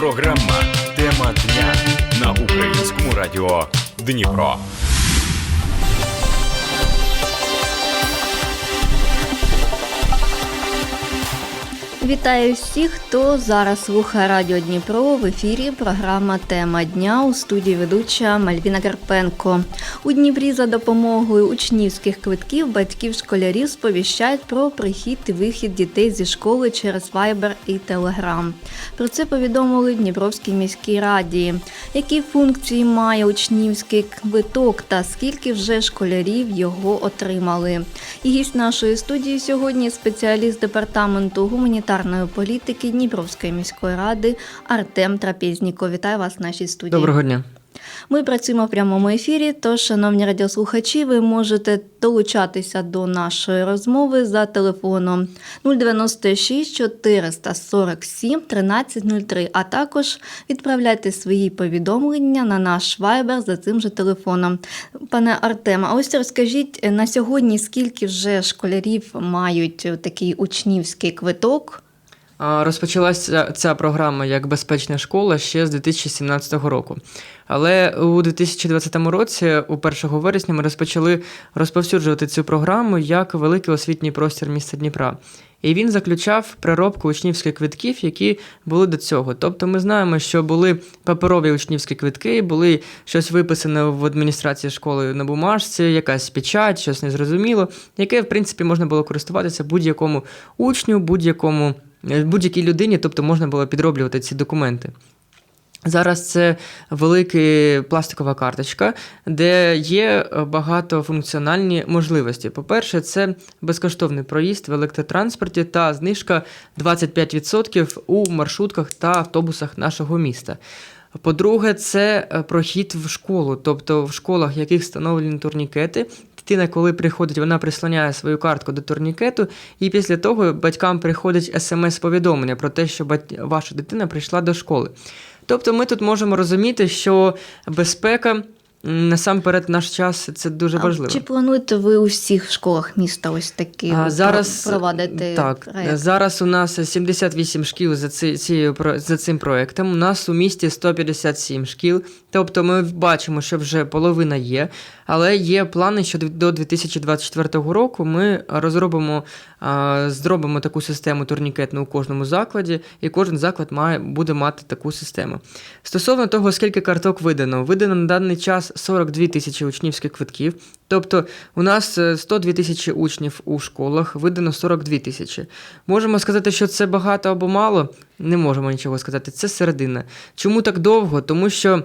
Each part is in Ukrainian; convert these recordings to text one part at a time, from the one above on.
Програма Тема дня на українському радіо Дніпро. Вітаю всіх, хто зараз слухає Радіо Дніпро в ефірі. Програма Тема дня у студії ведуча Мальвіна Карпенко. У Дніпрі за допомогою учнівських квитків батьків школярів сповіщають про прихід і вихід дітей зі школи через Viber і Telegram. Про це повідомили в Дніпровській міській раді. Які функції має учнівський квиток та скільки вже школярів його отримали? І гість нашої студії сьогодні спеціаліст департаменту гуманітарної політики Дніпровської міської ради Артем Трапезніков. Вітаю вас в нашій студії. Доброго дня. Ми працюємо в прямому ефірі. Тож, шановні радіослухачі, ви можете долучатися до нашої розмови за телефоном 096 447 1303, а також відправляйте свої повідомлення на наш вайбер за цим же телефоном. Пане Артема, а ось розкажіть на сьогодні, скільки вже школярів мають такий учнівський квиток? Розпочалася ця програма як безпечна школа ще з 2017 року. Але у 2020 році, у 1 вересня, ми розпочали розповсюджувати цю програму як великий освітній простір міста Дніпра. І він заключав переробку учнівських квитків, які були до цього. Тобто ми знаємо, що були паперові учнівські квитки, були щось виписане в адміністрації школи на бумажці, якась печать, щось незрозуміло, яке, в принципі, можна було користуватися будь-якому учню, будь-якому будь-якій людині, тобто можна було підроблювати ці документи. Зараз це велика пластикова карточка, де є багатофункціональні можливості. По-перше, це безкоштовний проїзд в електротранспорті та знижка 25% у маршрутках та автобусах нашого міста. По-друге, це прохід в школу, тобто в школах, яких встановлені турнікети. Дитина, коли приходить, вона прислоняє свою картку до турнікету, і після того батькам приходить смс-повідомлення про те, що ваша дитина прийшла до школи. Тобто ми тут можемо розуміти, що безпека. Насамперед, наш час це дуже А важливо. Чи плануєте ви у всіх школах міста ось такі А, зараз провадити так, проект? зараз у нас 78 шкіл за ці, про- за цим проектом. У нас у місті 157 шкіл. Тобто ми бачимо, що вже половина є, але є плани, що до 2024 року ми розробимо, зробимо таку систему турнікетну у кожному закладі, і кожен заклад має буде мати таку систему. Стосовно того, скільки карток видано, видано на даний час 42 тисячі учнівських квитків. Тобто у нас е, 102 тисячі учнів у школах, видано 42 тисячі. Можемо сказати, що це багато або мало? Не можемо нічого сказати. Це середина. Чому так довго? Тому що.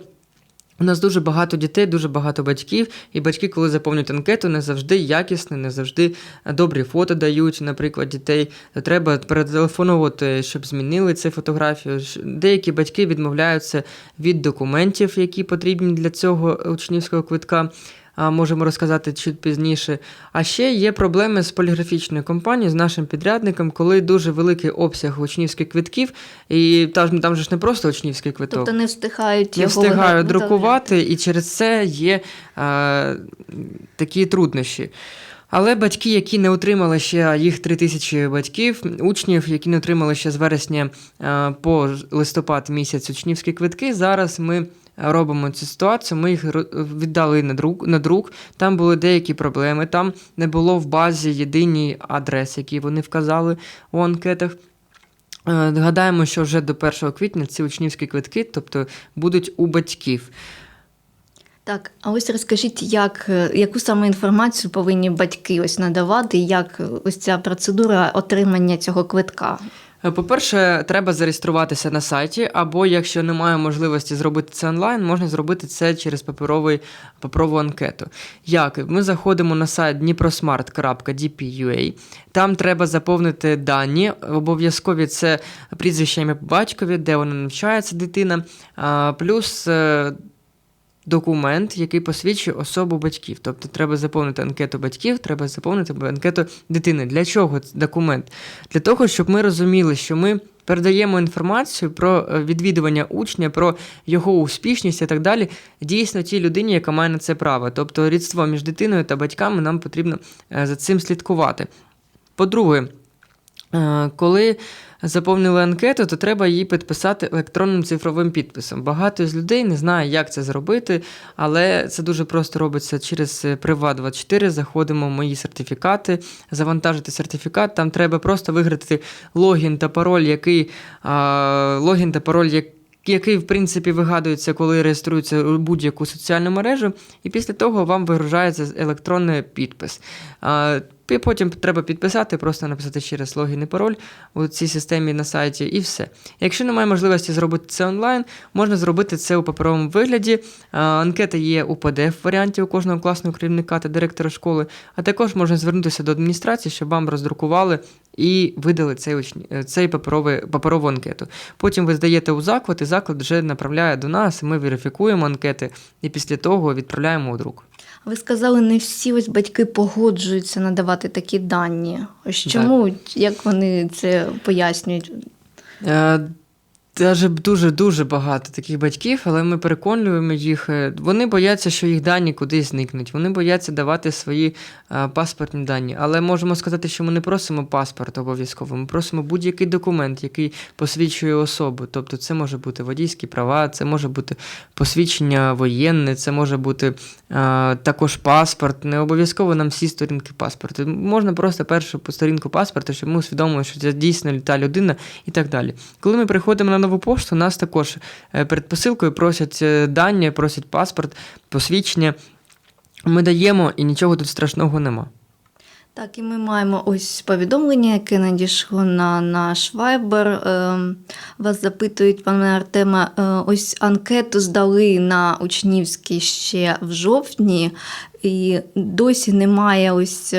У нас дуже багато дітей, дуже багато батьків, і батьки, коли заповнюють анкету, не завжди якісні, не завжди добрі фото дають, наприклад, дітей. Треба перетелефонувати, щоб змінили цю фотографію. Деякі батьки відмовляються від документів, які потрібні для цього учнівського квитка. А можемо розказати чуть пізніше. А ще є проблеми з поліграфічною компанією, з нашим підрядником, коли дуже великий обсяг учнівських квитків, і там, там же ж не просто учнівський квиток. Тобто не встигають Не його встигаю виготовляти. друкувати, і через це є е, такі труднощі. Але батьки, які не отримали ще їх 3 тисячі батьків, учнів, які не отримали ще з вересня по листопад місяць учнівські квитки, зараз ми робимо цю ситуацію. Ми їх віддали на друк, на друк. Там були деякі проблеми. Там не було в базі єдині адреси, які вони вказали у анкетах. Е, Гадаємо, що вже до 1 квітня ці учнівські квитки, тобто будуть у батьків. Так, а ось розкажіть, як, е, яку саме інформацію повинні батьки ось надавати, як ось ця процедура отримання цього квитка? Е, По-перше, треба зареєструватися на сайті, або якщо немає можливості зробити це онлайн, можна зробити це через паперовий, паперову анкету. Як? Ми заходимо на сайт dniprosmart.dp.ua, там треба заповнити дані. Обов'язкові це прізвище ім'я батькові, де вона навчається дитина, плюс. Документ, який посвідчує особу батьків. Тобто треба заповнити анкету батьків, треба заповнити анкету дитини. Для чого документ? Для того, щоб ми розуміли, що ми передаємо інформацію про е, відвідування учня, про його успішність і так далі, дійсно тій людині, яка має на це право. Тобто рідство між дитиною та батьками нам потрібно е, за цим слідкувати. По-друге, Коли заповнили анкету, то треба її підписати електронним цифровим підписом. Багато з людей не знає, як це зробити, але це дуже просто робиться через Privat24. Заходимо в мої сертифікати, завантажити сертифікат. Там треба просто виграти логін та пароль, який логін та пароль, як- який, в принципі, вигадується, коли реєструється у будь-яку соціальну мережу, і після того вам вигружається електронний підпис. Пі- Потім треба підписати, просто написати ще раз логін і пароль у цій системі на сайті, і все. Якщо немає можливості зробити це онлайн, можна зробити це у паперовому вигляді. Анкета є у PDF-варіанті у кожного класного керівника та директора школи, а також можна звернутися до адміністрації, щоб вам роздрукували і видали цей, е, цей паперовий, паперову анкету. Потім ви здаєте у заклад, і заклад вже направляє до нас, і ми верифікуємо анкети, і після того відправляємо у друк. Ви сказали, не всі ось батьки погоджуються надавати такі дані. Ось чому, як вони це пояснюють? Е, Даже дуже-дуже багато таких батьків, але ми переконуємо їх. е, Вони бояться, що їх дані кудись зникнуть. Вони бояться давати свої е, паспортні дані. Але можемо сказати, що ми не просимо паспорт обов'язково. Ми просимо будь-який документ, який посвідчує особу. Тобто, це може бути водійські права, це може бути посвідчення воєнне, це може бути е, також паспорт. Не обов'язково нам всі сторінки паспорту. Можна просто першу сторінку паспорта, щоб ми усвідомили, що це дійсно та людина і так далі. Коли ми приходимо на нову пошту, нас також е, перед посилкою просять е, дані, просять паспорт, посвідчення. Ми даємо і нічого тут страшного нема. Так, і ми маємо ось повідомлення, яке надійшло на наш Viber. Е, Вас запитують, пане Артема, е, ось анкету здали на учнівській ще в жовтні, і досі немає ось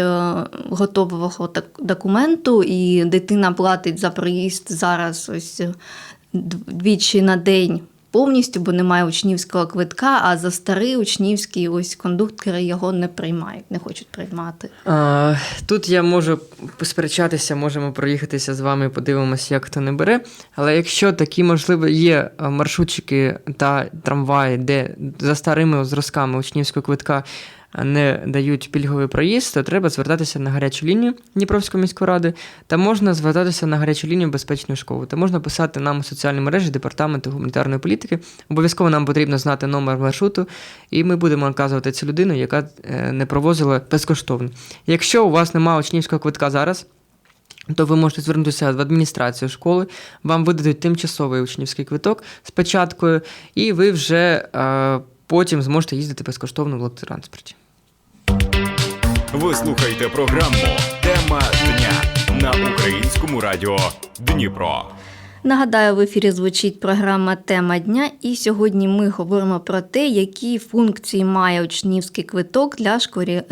готового документу, і дитина платить за проїзд зараз ось двічі на день. Повністю, бо немає учнівського квитка, а за старий учнівський ось кондуктори його не приймають, не хочуть приймати. А, тут я можу посперечатися, можемо проїхатися з вами, подивимося, як хто не бере. Але якщо такі, можливо, є а, маршрутчики та трамваї, де за старими зразками учнівського квитка не дають пільговий проїзд, то треба звертатися на гарячу лінію Дніпровської міської ради, та можна звертатися на гарячу лінію безпечної школи. Та можна писати нам у соціальні мережі департаменту гуманітарної політики. Обов'язково нам потрібно знати номер маршруту, і ми будемо наказувати цю людину, яка е, не провозила безкоштовно. Якщо у вас немає учнівського квитка зараз, то ви можете звернутися в адміністрацію школи, вам видадуть тимчасовий учнівський квиток з печаткою, і ви вже е, потім зможете їздити безкоштовно в електротранспорті. Ви слухаєте програму Тема дня на українському радіо Дніпро. Нагадаю, в ефірі звучить програма Тема дня, і сьогодні ми говоримо про те, які функції має учнівський квиток для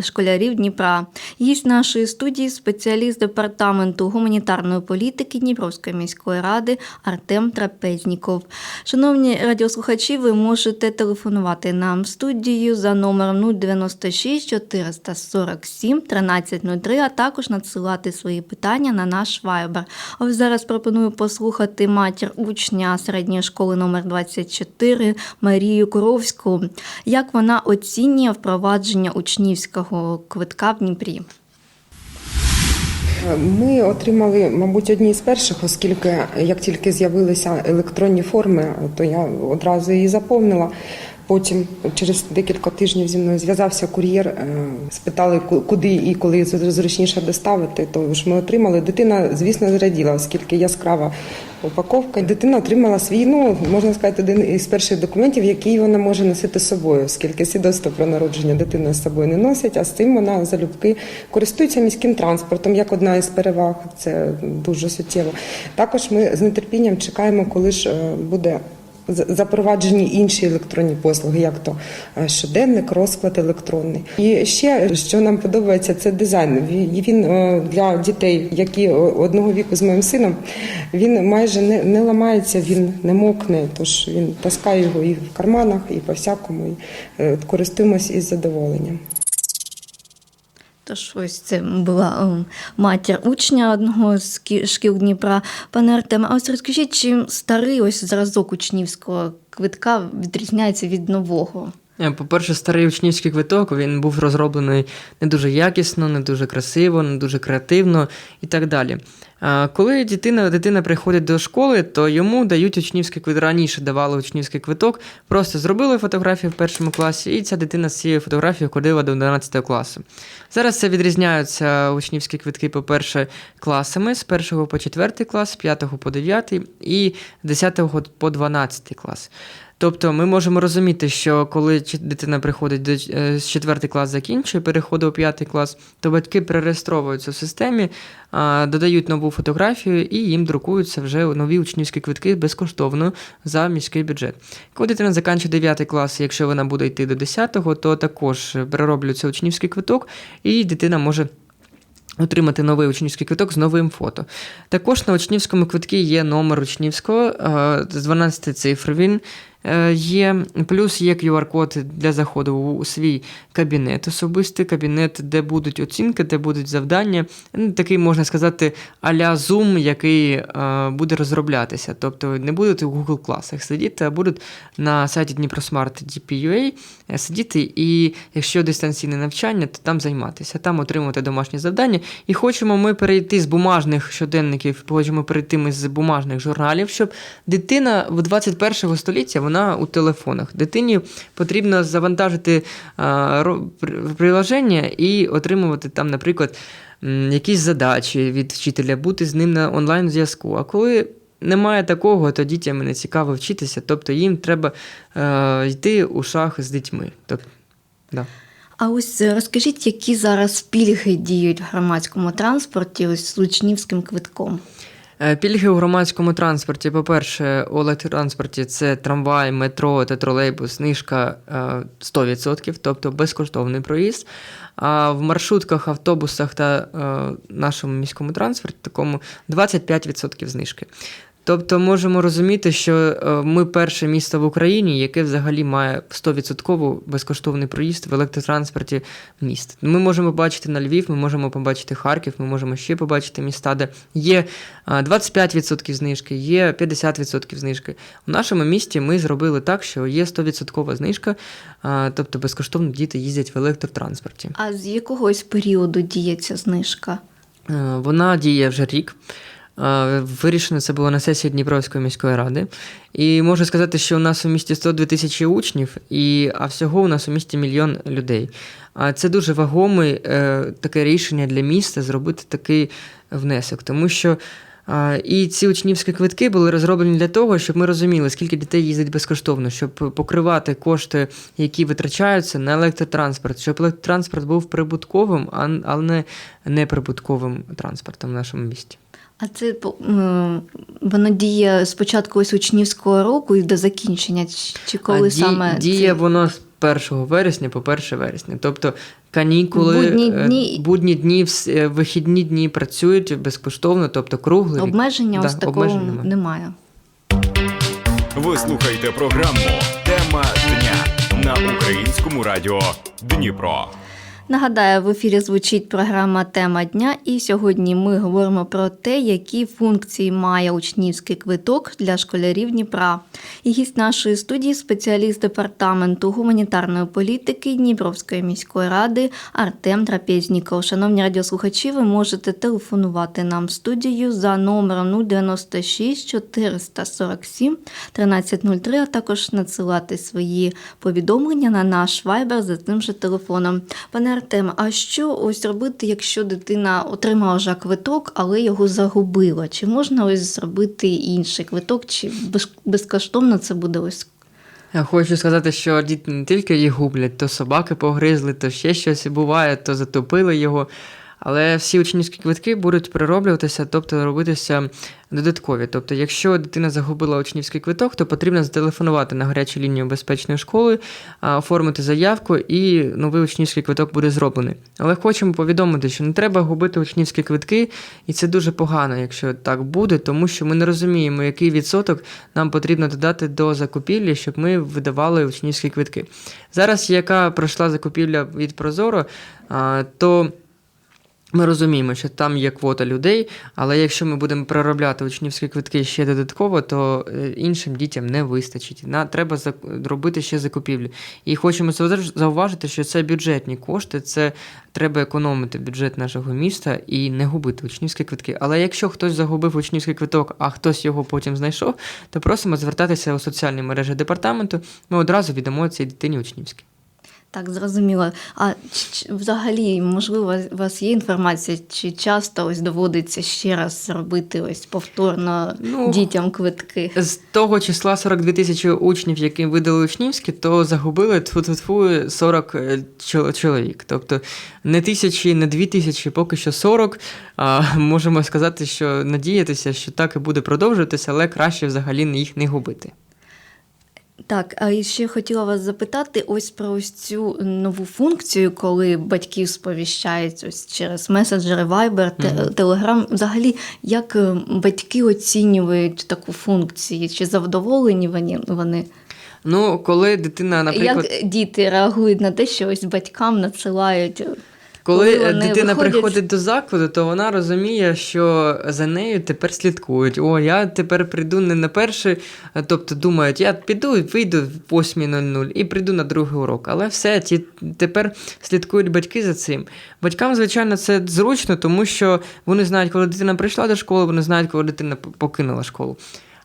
школярів Дніпра. Гість нашої студії спеціаліст департаменту гуманітарної політики Дніпровської міської ради Артем Трапезніков. Шановні радіослухачі, ви можете телефонувати нам в студію за номером 096 447 1303, а також надсилати свої питання на наш вайбер. Ось зараз пропоную послухати матір учня середньої школи номер 24 Марію Куровську, як вона оцінює впровадження учнівського квитка в Дніпрі. Ми отримали, мабуть, одні з перших, оскільки як тільки з'явилися електронні форми, то я одразу її заповнила. Потім через декілька тижнів зі мною зв'язався кур'єр, е, спитали, ку- куди і коли зручніше доставити. То ж ми отримали. Дитина, звісно, зраділа, оскільки яскрава упаковка. Дитина отримала свій, ну можна сказати, один із перших документів, який вона може носити з собою, оскільки свідоцтво про народження дитина з собою не носить, а з цим вона залюбки користується міським транспортом як одна із переваг. Це дуже суттєво. Також ми з нетерпінням чекаємо, коли ж е, буде. Запроваджені інші електронні послуги, як то е, щоденник, розклад електронний. І ще що нам подобається, це дизайн. Він- е, для дітей, які е, одного віку з моїм сином, він майже не, не ламається, він не мокне. Тож він таскає його і в карманах, і по всякому. І, користуємось із задоволенням. Тож ось це була е, матір учня одного з шкіл Дніпра. Пане Артеме, а ось розкажіть, чим старий ось зразок учнівського квитка відрізняється від нового? Е, По-перше, старий учнівський квиток він був розроблений не дуже якісно, не дуже красиво, не дуже креативно і так далі. Коли дитина, дитина приходить до школи, то йому дають учнівський квиток. Раніше давали учнівський квиток, просто зробили фотографію в першому класі, і ця дитина з цією фотографією ходила до 11 класу. Зараз це відрізняються учнівські квитки, по-перше, класами з 1 по 4 клас, з 5 по 9 і з 10 по 12 клас. Тобто ми можемо розуміти, що коли дитина приходить до е, 4 клас закінчує, переходить у 5 клас, то батьки перереєстровуються в системі, додають нову фотографію і їм друкуються вже нові учнівські квитки безкоштовно за міський бюджет. Коли дитина закінчує 9 клас, якщо вона буде йти до 10, то також перероблюється учнівський квиток, і дитина може. Отримати новий учнівський квиток з новим фото. Також на учнівському квитку є номер учнівського е, з 12 цифр. Він є, плюс є QR-код для заходу у свій кабінет, особистий кабінет, де будуть оцінки, де будуть завдання. Ну, Такий, можна сказати, а-ля Zoom, який е, буде розроблятися. Тобто не будете в Google класах сидіти, а будуть на сайті Дніпросмарт DP.ua е, сидіти, і якщо дистанційне навчання, то там займатися, там отримувати домашні завдання. І хочемо ми перейти з бумажних щоденників, хочемо перейти ми з бумажних журналів, щоб дитина в 21 століття вона у телефонах. Дитині потрібно завантажити приложення і отримувати там, наприклад, якісь задачі від вчителя, бути з ним на онлайн зв'язку. А коли немає такого, то дітям не цікаво вчитися, тобто їм треба е, йти у шах з дітьми. Тобто, да. А ось е, розкажіть, які зараз пільги діють в громадському транспорті ось з учнівським квитком? Е, Пільги у громадському транспорті, по-перше, у електротранспорті це трамвай, метро та тролейбус, знижка е, 100%, тобто безкоштовний проїзд. А в маршрутках, автобусах та е, нашому міському транспорті такому 25% знижки. Тобто можемо розуміти, що е, ми перше місто в Україні, яке взагалі має 100% безкоштовний проїзд в електротранспорті міст. Ми можемо побачити на Львів, ми можемо побачити Харків, ми можемо ще побачити міста, де є а, 25% знижки, є 50% знижки. У нашому місті ми зробили так, що є 100% знижка, тобто безкоштовно діти їздять в електротранспорті. А з якогось періоду діє ця знижка? Е, Вона діє вже рік. Вирішено це було на сесії Дніпровської міської ради. І можу сказати, що у нас у місті 102 тисячі учнів, і, а всього у нас у місті мільйон людей. А це дуже вагоме таке рішення для міста зробити такий внесок, тому що. І ці учнівські квитки були розроблені для того, щоб ми розуміли, скільки дітей їздить безкоштовно, щоб покривати кошти, які витрачаються на електротранспорт, щоб електротранспорт був прибутковим, а не неприбутковим транспортом в нашому місті. А це воно діє з початку ось учнівського року і до закінчення, чи- коли а саме діє це? воно з 1 вересня по 1 вересня. Тобто канікули, Будні е, дні- будні дні, е, вихідні дні працюють безкоштовно, тобто круглий обмеження Да, ось такого обмежень немає. немає. Ви слухаєте програму Тема дня на українському радіо Дніпро. Нагадаю, в ефірі звучить програма Тема дня, і сьогодні ми говоримо про те, які функції має учнівський квиток для школярів Дніпра. І гість нашої студії спеціаліст департаменту гуманітарної політики Дніпровської міської ради Артем Трапезніков. Шановні радіослухачі, ви можете телефонувати нам в студію за номером 096 447 1303, а також надсилати свої повідомлення на наш вайбер за цим же телефоном. Пане Артем, а що ось робити, якщо дитина отримала вже квиток, але його загубила? Чи можна ось зробити інший квиток, чи безкоштовно це буде ось? Я хочу сказати, що діти не тільки їх гублять, то собаки погризли, то ще щось буває, то затопили його. Але всі учнівські квитки будуть перероблюватися, тобто робитися додаткові. Тобто, якщо дитина загубила учнівський квиток, то потрібно зателефонувати на гарячу лінію безпечної школи, оформити заявку, і новий учнівський квиток буде зроблений. Але хочемо повідомити, що не треба губити учнівські квитки, і це дуже погано, якщо так буде, тому що ми не розуміємо, який відсоток нам потрібно додати до закупівлі, щоб ми видавали учнівські квитки. Зараз, яка пройшла закупівля від Прозоро, то Ми розуміємо, що там є квота людей, але якщо ми будемо переробляти учнівські квитки ще додатково, то е, іншим дітям не вистачить. На треба робити ще закупівлі. І хочемо зауваж- зауважити, що це бюджетні кошти, це треба економити бюджет нашого міста і не губити учнівські квитки. Але якщо хтось загубив учнівський квиток, а хтось його потім знайшов, то просимо звертатися у соціальні мережі департаменту. Ми одразу віддамо цій дитині учнівський. Так, зрозуміло. А взагалі, можливо, у вас є інформація, чи часто ось доводиться ще раз робити ось повторно Ну, дітям квитки? З того числа 42 тисячі учнів, яким видали учнівські, то загубили тфу 40 е, чол- чоловік. Тобто не тисячі, не дві тисячі, поки що 40. А, можемо сказати, що надіятися, що так і буде продовжуватися, але краще взагалі їх не губити. Так, а ще хотіла вас запитати ось про ось цю нову функцію, коли батьків сповіщають ось через меседжери Viber. Telegram. Взагалі, як е, батьки оцінюють таку функцію? Чи задоволені вони? вони? Ну, коли дитина, наприклад. Як діти реагують на те, що ось батькам надсилають? Е, Коли, Коли е, дитина виходять- приходить до закладу, то вона розуміє, що за нею тепер слідкують. О, я тепер прийду не на перший, тобто думають, я піду і вийду в 8.00 і прийду на другий урок. Але все, ті тепер слідкують батьки за цим. Батькам, звичайно, це зручно, тому що вони знають, коли дитина прийшла до школи, вони знають, коли дитина покинула школу.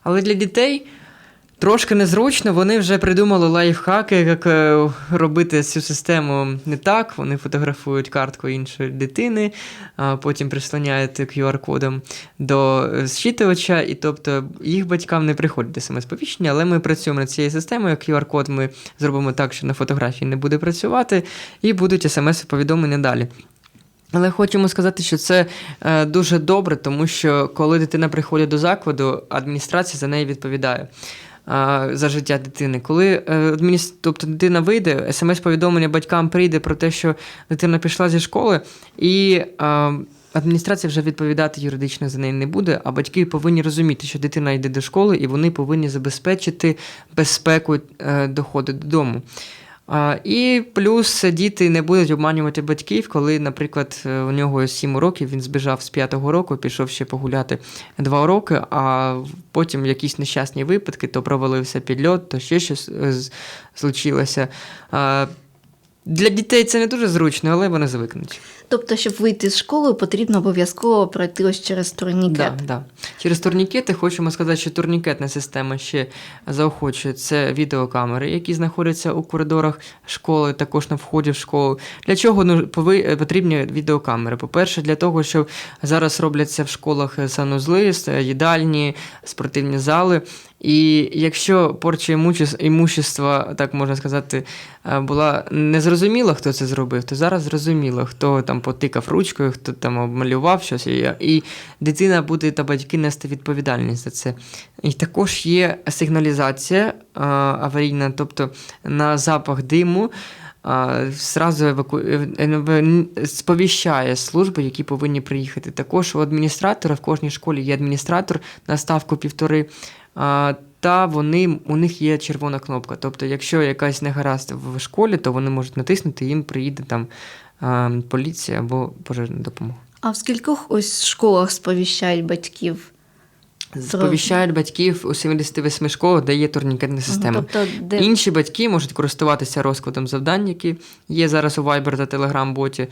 Але для дітей. Трошки незручно, вони вже придумали лайфхаки, як е, робити цю систему не так. Вони фотографують картку іншої дитини, а потім прислоняють QR-кодом до е, зчитувача, і тобто їх батькам не приходить смс-повіщення, але ми працюємо над цією системою. QR-код ми зробимо так, що на фотографії не буде працювати, і будуть смс-повідомлення далі. Але хочемо сказати, що це е, дуже добре, тому що коли дитина приходить до закладу, адміністрація за неї відповідає. За життя дитини. Коли е, тобто дитина вийде, смс-повідомлення батькам прийде про те, що дитина пішла зі школи, і адміністрація вже відповідати юридично за неї не буде, а батьки повинні розуміти, що дитина йде до школи, і вони повинні забезпечити безпеку е, доходу додому. І плюс діти не будуть обманювати батьків, коли, наприклад, е, у нього 7 років, він збіжав з 5-го року, пішов ще погуляти 2 роки, а потім якісь нещасні випадки, то провалився підльот, то ще щось е, случилося. Для дітей це не дуже зручно, але вони звикнуть. Тобто, щоб вийти з школи, потрібно обов'язково пройти ось через турнікет. Да, да. Через турнікети хочемо сказати, що турнікетна система ще заохочує це відеокамери, які знаходяться у коридорах школи, також на вході в школу. Для чого ну, пови- потрібні відеокамери? По-перше, для того, щоб зараз робляться в школах санузли, їдальні, спортивні зали. І якщо порча імущества, так можна сказати, е, була незрозуміла, хто це зробив, то зараз зрозуміло, хто там потикав ручкою, хто там обмалював щось, і, дитина буде та батьки нести відповідальність за це. І також є сигналізація е, аварійна, тобто на запах диму. а, Зразу еваку... е, е, сповіщає служби, які повинні приїхати. Також у адміністратора в кожній школі є адміністратор на ставку півтори. Та вони, у них є червона кнопка. Тобто, якщо якась негаразд в школі, то вони можуть натиснути, і їм приїде там поліція або пожежна допомога. А в скількох ось школах сповіщають батьків? Сповіщають батьків у 78 школах, де є турнікетна система. Тобто, де Інші батьки можуть користуватися розкладом завдань, які є зараз у Viber та Telegram боті,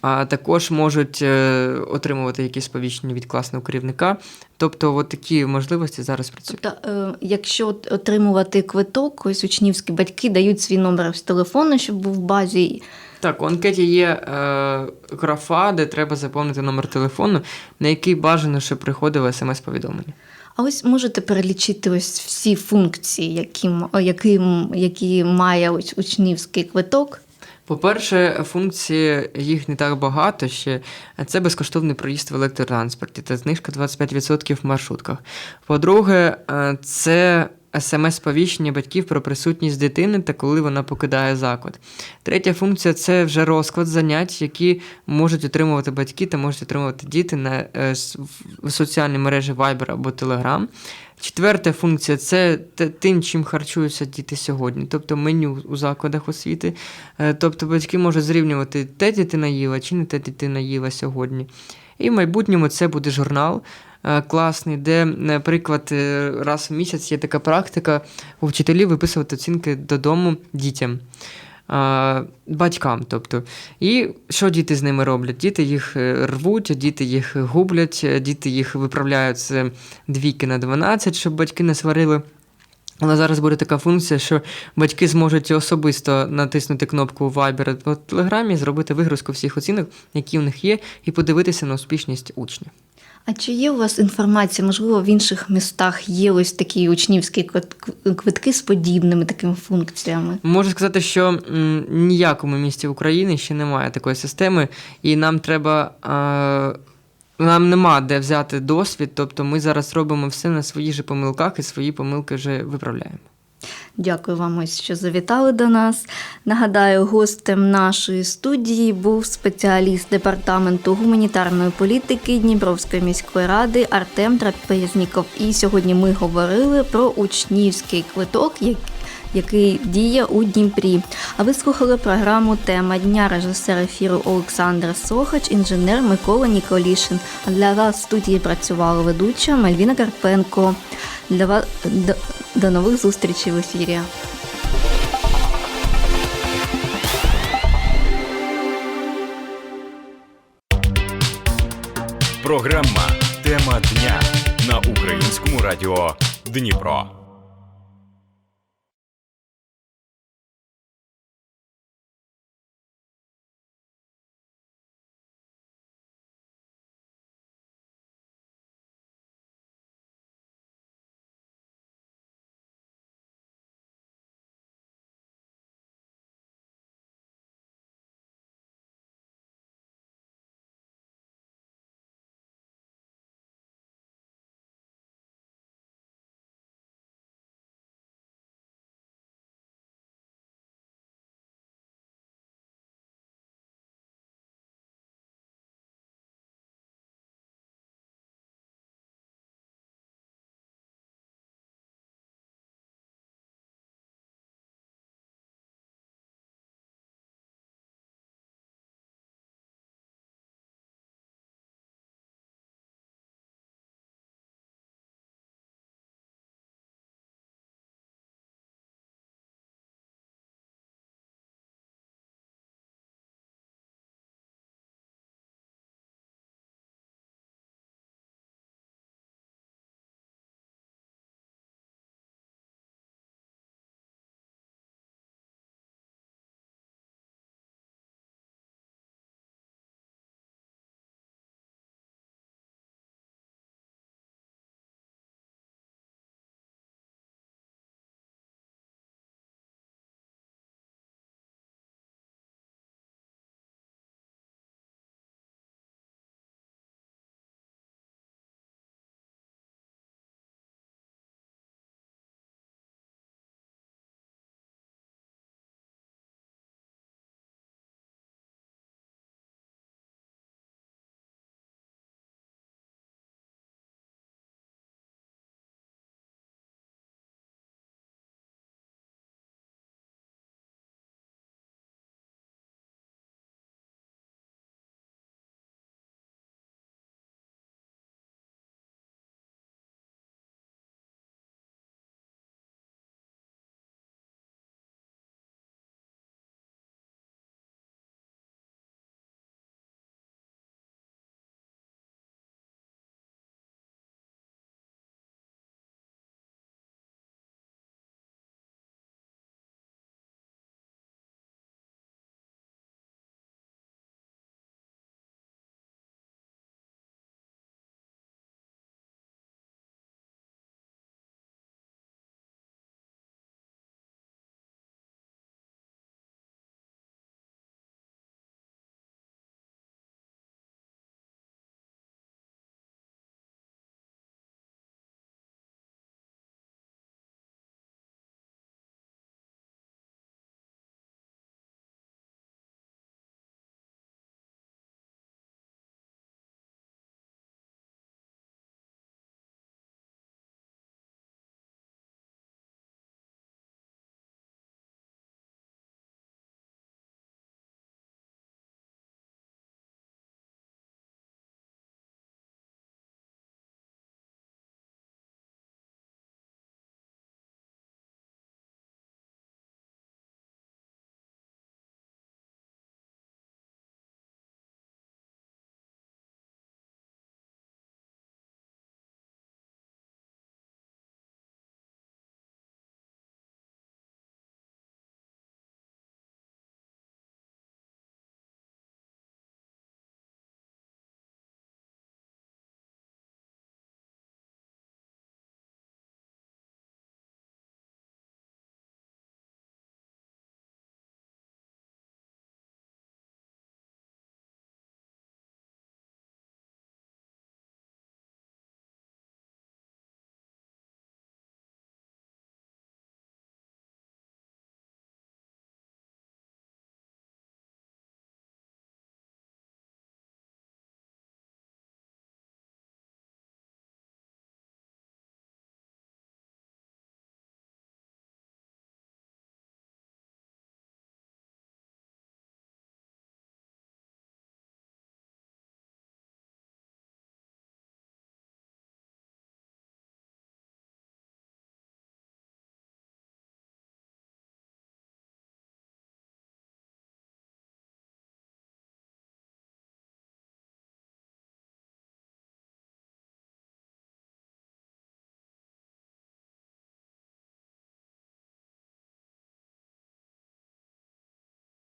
а також можуть е, отримувати якісь сповіщення від класного керівника. Тобто, от такі можливості зараз працюють. Тобто, е, якщо отримувати квиток, ось учнівські батьки дають свій номер з телефону, щоб був в базі. Так, у анкеті є е, графа, де треба заповнити номер телефону, на який бажано, щоб приходило смс-повідомлення. А ось можете перелічити ось всі функції, які, м- о, які, які має ось учнівський квиток. По-перше, функції їх не так багато ще. Це безкоштовний проїзд в електротранспорті та знижка 25% в маршрутках. По-друге, е, це смс-сповіщення батьків про присутність дитини та коли вона покидає заклад. Третя функція це вже розклад занять, які можуть отримувати батьки та можуть отримувати діти на е, соціальній мережі Viber або Telegram. Четверта функція це тим, чим харчуються діти сьогодні, тобто меню у закладах освіти. Е, Тобто батьки можуть зрівнювати те дитина їла чи не те дитина їла сьогодні. І в майбутньому це буде журнал класний, де, наприклад, е, раз в місяць є така практика у вчителів виписувати оцінки додому дітям. е, Батькам, тобто, і що діти з ними роблять? Діти їх е, рвуть, діти їх гублять, е, діти їх виправляють з двійки на 12, щоб батьки не сварили. Але зараз буде така функція, що батьки зможуть особисто натиснути кнопку Viber або Телеграмі, зробити вигрузку всіх оцінок, які у них є, і подивитися на успішність учнів. А чи є у вас інформація, можливо, в інших містах є ось такі учнівські квит- квитки з подібними такими функціями? Можу сказати, що ніякому місті України ще немає такої системи, і нам треба. Е, нам нема де взяти досвід, тобто ми зараз робимо все на своїх же помилках і свої помилки вже виправляємо. Дякую вам, ось що завітали до нас. Нагадаю, гостем нашої студії був спеціаліст департаменту гуманітарної політики Дніпровської міської ради Артем Трапезніков. І сьогодні ми говорили про учнівський квиток, як- який діє у Дніпрі. А ви слухали програму Тема дня режисер ефіру Олександр Сохач, інженер Микола Ніколішин. А для вас в студії працювала ведуча Мальвіна Карпенко. Для вас до, до нових зустрічей в ефірі. Програма Тема дня на українському радіо Дніпро.